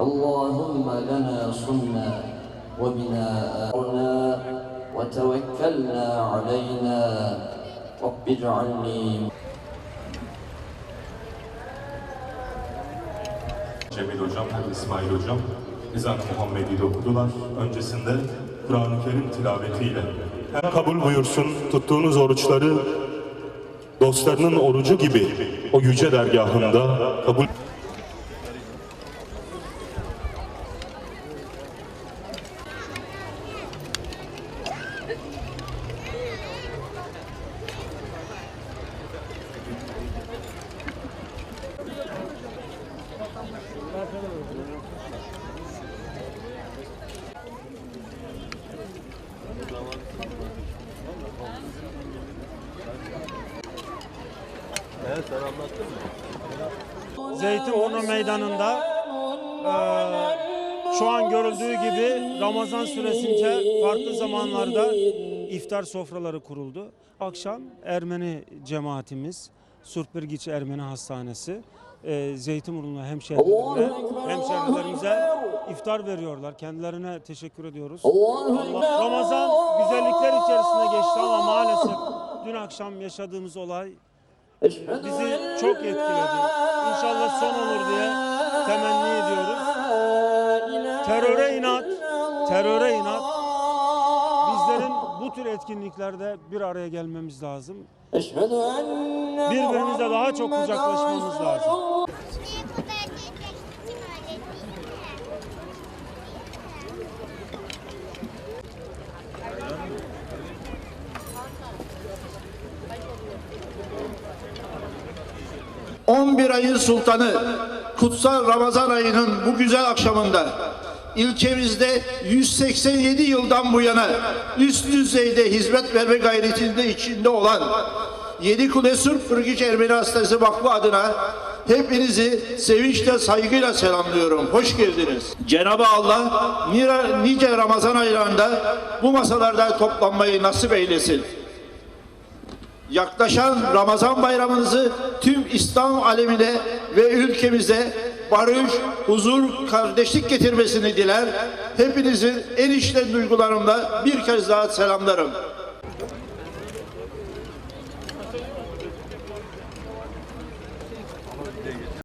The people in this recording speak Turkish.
اللهم لنا صلنا وبنا آرنا وتوكلنا علينا رب اجعلني Cemil Hocam ve İsmail Hocam ezan-ı Muhammedi'de okudular. Öncesinde Kur'an-ı Kerim tilavetiyle. Hem kabul buyursun tuttuğunuz oruçları dostlarının orucu gibi o yüce dergahında kabul Zeytinburnu Meydanı'nda eee, şu an görüldüğü gibi Ramazan süresince farklı zamanlarda iftar sofraları kuruldu. Akşam Ermeni cemaatimiz Surpirgiç Ermeni Hastanesi eee Zeytinburnu hemşehrilerine, hemşehrilerimize iftar veriyorlar. Kendilerine teşekkür ediyoruz. Ramazan güzellikler içerisinde geçti ama maalesef dün akşam yaşadığımız olay bizi çok etkiledi. İnşallah son olur diye temenni ediyoruz. Teröre inat, teröre inat. Bizlerin bu tür etkinliklerde bir araya gelmemiz lazım. Birbirimize daha çok kucaklaşmamız lazım. – 11 ayın sultanı, kutsal Ramazan ayının bu güzel akşamında ilçemizde 187 yıldan bu yana üst düzeyde hizmet verme gayretinde içinde olan Yedikule Surp Fırgıç Ermeni Hastası Vakfı adına hepinizi sevinçle saygıyla selamlıyorum. Hoş geldiniz. Cenab-ı Allah nice Ramazan aylarında bu masalarda toplanmayı nasip eylesin. Yaklaşan Ramazan bayramınızı tüm İslam alemine ve ülkemize barış, huzur, kardeşlik getirmesini diler. Hepinizin en içten duygularımla bir kez daha selamlarım.